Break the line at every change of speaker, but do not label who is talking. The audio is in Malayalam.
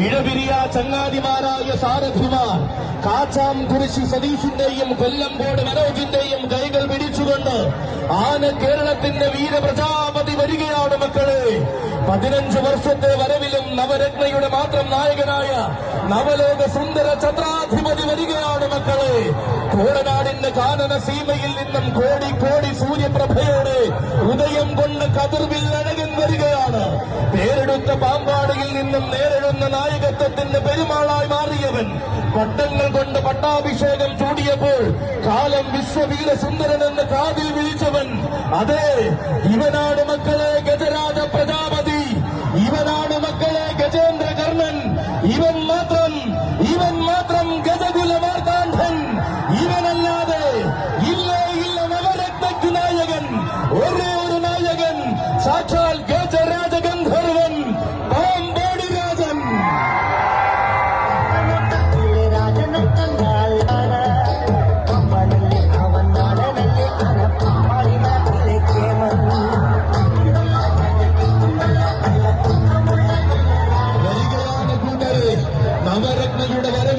ഇഴപിരിയ ചങ്ങാതിമാരായ സാരഥിമാർ കാച്ചാം കുരിശി സതീഷിന്റെയും കൊല്ലംകോട് മനോജിന്റെയും കൈകൾ പിടിച്ചുകൊണ്ട് ആന കേരളത്തിന്റെ വീരപ്രജാപതി വരികയാണ് മക്കളെ. പതിനഞ്ച് വർഷത്തെ വരവിലും നവരത്നയുടെ മാത്രം നായകനായ നവലോക സുന്ദര ചന്ദ്രാധിപതി വരികയാണ് മക്കളെ. കോടനാടിന്റെ കാനന സീമയിൽ നിന്നും കോടി കോടി സൂര്യപ്രഭയോടെ ഉദയം കൊണ്ട് കതിർവിൽ പേരെടുത്ത പാമ്പാടിയിൽ നിന്നും നേരിടുന്ന നായകത്വത്തിന്റെ പെരുമാളായി മാറിയവൻ പട്ടങ്ങൾ കൊണ്ട് പട്ടാഭിഷേകം ചൂടിയപ്പോൾ കാലം വിശ്വവീര സുന്ദരൻ എന്ന് കാതിൽ വിളിച്ചവൻ അതെ ഇവനാണ് മക്കളെ ഗജരാജ പ്രജാപതി. ഇവനാണ് മക്കളെ ഗജേന്ദ്ര കർണൻ ഇവൻ മാത്രം ഇവൻ മാത്രം ഗജകുല മാർത്താണ്ഡൻ. ഇവനല്ലാതെ ഇല്ലേ ഇല്ല നവരത്നക്ക് നായകൻ. ഒരേ ഒരു നായകൻ. സാക്ഷാൽ വരികയാണ് വരവ്